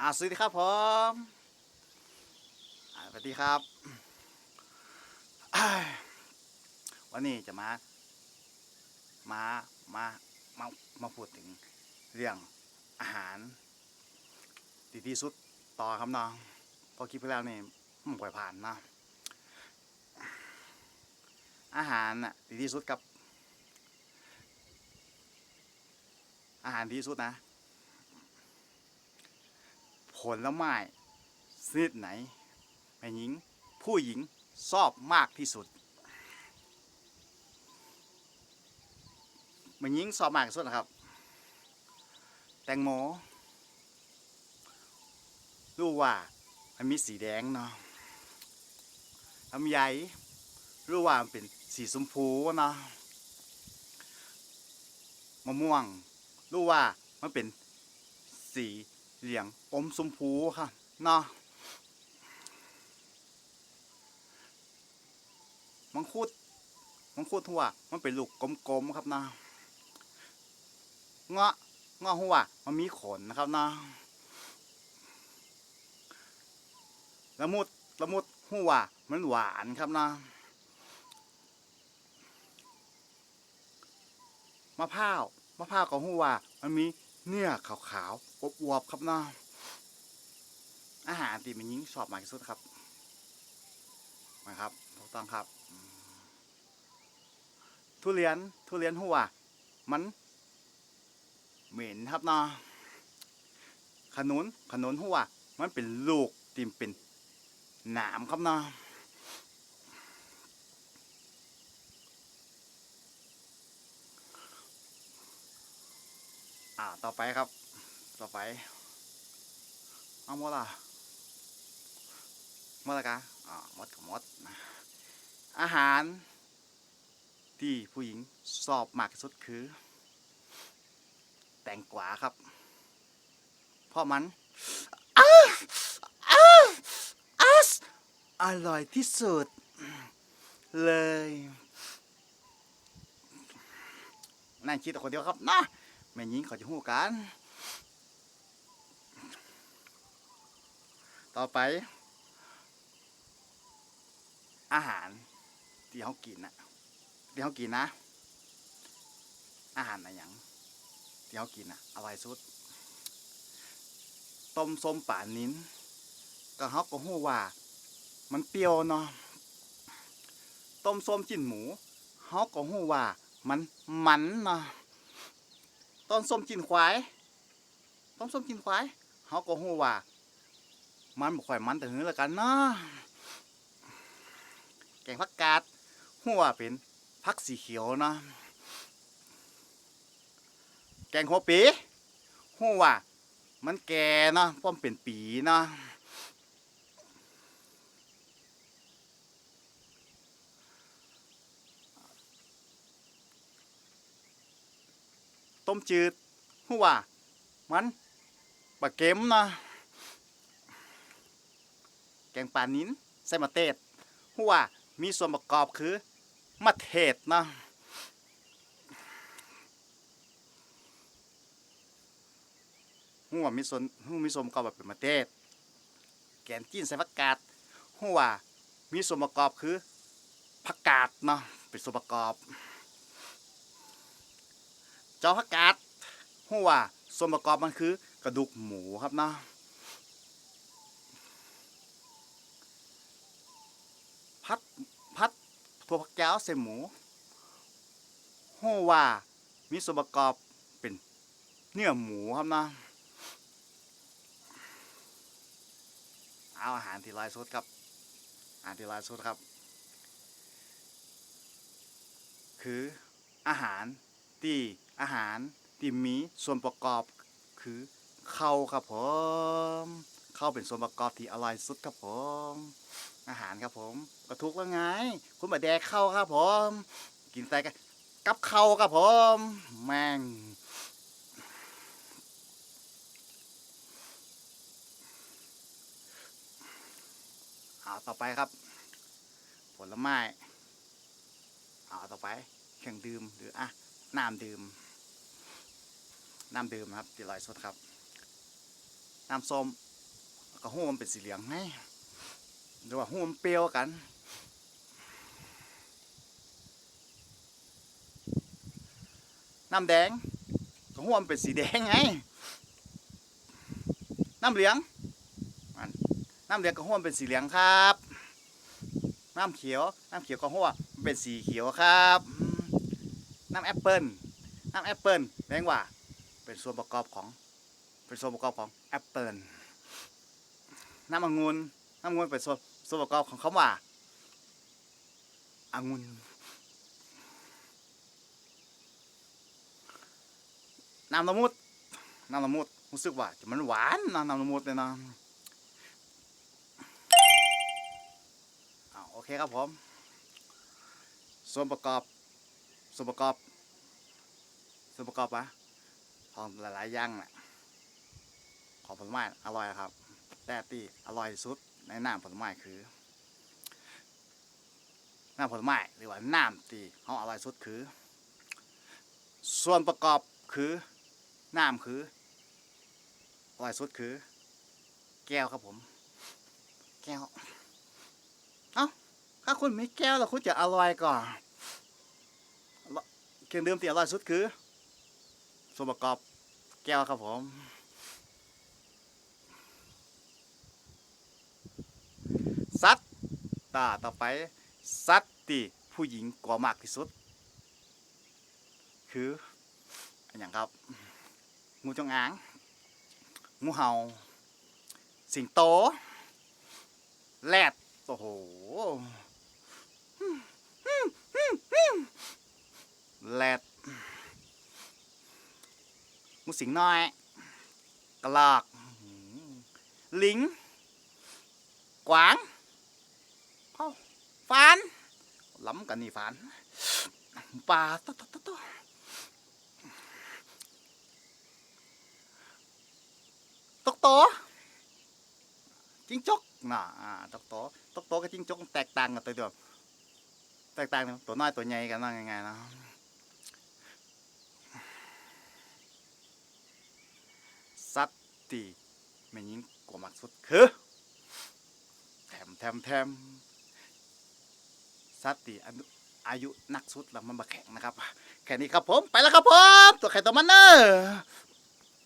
อ่าสวัสดีครับผมอาสวัสดีครับ วันนี้จะมา มา มา มา มาพูดถึงเรื่องอาหารดีที่สุดต่อครับน้องพอคลิดไปแล้วนี่มันปล่อยผ่านนะอาหารน่ะดีที่สุดกับ อาหารดีที่สุดนะ ผลไม้ชนิดไหนแม่หญิง ผู้หญิงชอบมากที่สุดแม่หญิงชอบมากที่สุดนะครับ แตงโมรู้ว่ามันมีสีแดงเนาะลำไยรู้ว่ามันเป็นสีชมพูเนาะมะม่วงรู้ว่ามันเป็นสี เหลืองอมชมพูค่ะเนาะมังคุดมังคุดหัวมันเป็นลูกกลมๆครับนะเงาะเงาะหัวมันมีขนนะครับนะละมุดละมุดหัวมันหวานครับนะมะพร้าวมะพร้าวกับหัวมันมี เนื้อขาวๆอวบๆครับเนาะอาหารที่มันยิ่งชอบมากที่สุดครับนะครับถูกต้องครับ ทุเรียนทุเรียนหัวมัน เหม็นครับเนาะขนุนขนุนหัวมันเป็นลูกติมเป็นหนามครับเนาะ อ่าต่อไปครับ ต่อไปเอาหมดละหมดละกะอ่าหมดกับหมดอาหารที่ผู้หญิงชอบมากที่สุดคือ แตงกวาครับ เพราะมันอ้าอ้าอ้าอร่อยที่สุด เลยนั่งคิดแต่คนเดียวครับนะ แม่หญิงเขาจะหู้กัน ต่อไป อาหารที่เขากินนะที่เขากินนะ อาหารอะไรอย่างที่เขากินนะอร่อยสุด ต้มส้มป่านิ้น ก็เขาก็หู้ว่า มันเปรี้ยวเนาะต้มส้มจิ้นหมูเขาก็หู้ว่ามันมันเนาะ ตอนส้มจินควายตอนส้มจินควายเขาก็หูว่า มันบ่ค่อยมันแต่หื้อละกันเนาะแกงผักกาดหัวเป็นผักสีเขียวเนาะแกงหัวปีหัวว่ามันแก่เนาะพร้อมเป็นปีเนาะ ต้มจืดหัวมันปลาเค็มนะแกงปลานิ้นใส่มะเทศหัวมีส่วนประกอบคือมะเทศนะหัวมีส่วนหัวมีส่วนประกอบแบบเป็นมะเทศแกงจีนใส่ผักกาดหัวมีส่วนประกอบคือผักกาดเนาะเป็นส่วนประกอบ จ้าผักกาดหัวส่วนประกอบมันคือกระดูกหมูครับเนาะพัดพัดถั่วผักแก้วใส่หมูโฮว่ามีส่วนประกอบเป็นเนื้อหมูครับนะเอาอาหารที่ลายสุดครับ อาหารที่ลายสุดครับ คืออาหารที่ อาหารที่มีส่วนประกอบคือข้าวครับผมข้าวเป็นส่วนประกอบที่อร่อยสุดครับผม อาหารครับผมก็ทุกแล้วไง คุณมาแดกเข้าวครับผม กินแต่กับกับเข้าวครับผม แม่งเอาต่อไปครับ ผลไม้เอาต่อไปเครื่องดื่มหรืออะน้ำดื่ม น้ำดื่มครับที่ลอยสดครับ น้ำส้มก็หูมันเป็นสีเหลืองไงหรือว่าหูมันเปรี้ยวกันน้ำแดงก็หูมันเป็นสีแดงไงน้ำเหลืองน้ำเหลืองก็หูมันเป็นสีเหลืองครับ น้ำเขียว น้ำเขียวก็หูมันเป็นสีเขียวครับ น้ำแอปเปิ้ลน้ำแอปเปิ้ลแปลว่า เป็นส่วนประกอบของเป็นส่วนประกอบของแอปเปิลน้ำองุ่นน้ำองุ่นเป็นส่วนส่วนประกอบของคำว่าองุ่นน้ำละมุดน้ำละมุดรู้สึกว่าจะมันหวานนะน้ำละมุดเลยนะอ้าโอเคครับผมส่วนประกอบส่วนประกอบส่วนประกอบอะ ของหลายๆอย่างแหละของผลไม้อร่อยครับ แต่ที่อร่อยสุดในน้ำผลไม้คือน้ำผลไม้หรือว่าน้ำที่เขาอร่อยสุดคือ ส่วนประกอบคือน้ำคืออร่อยสุดคือ แก้วครับผม แก้ว เอ้าถ้าคุณไมีแก้วแล้วคุณจะอร่อยก่อนเครื่องดื่มที่อร่อยสุดคือ ส่วนประกอบแก้วครับผม สัตตาต่อไป สัตว์ที่ผู้หญิงกลัวมากที่สุด คืออันอย่างครับ งูจงอาง งูเห่า สิงโต แรด โอ้โหแรด งูสิงน้อย กระลอกอื้อหือลิง กวางเอ้าฟานล้ำกันนี่ฟานปลาต๊ะต๊ะต๊ะต๊ะตกโตจิงจกน่ะตกโตตกโตกับจิงจกแตกต่างกันตัวเดียวแตกต่างตัวน้อยตัวใหญ่กันว่าไงๆนะ สั ตีแม่ยิงกว่ามักสุดคือแถมแถมแถมสติอายุนักสุดแล้วมันมาแข่งนะครับ แค่นี้ครับผมไปแล้วครับผม ตัวใครตัวมันเนอะ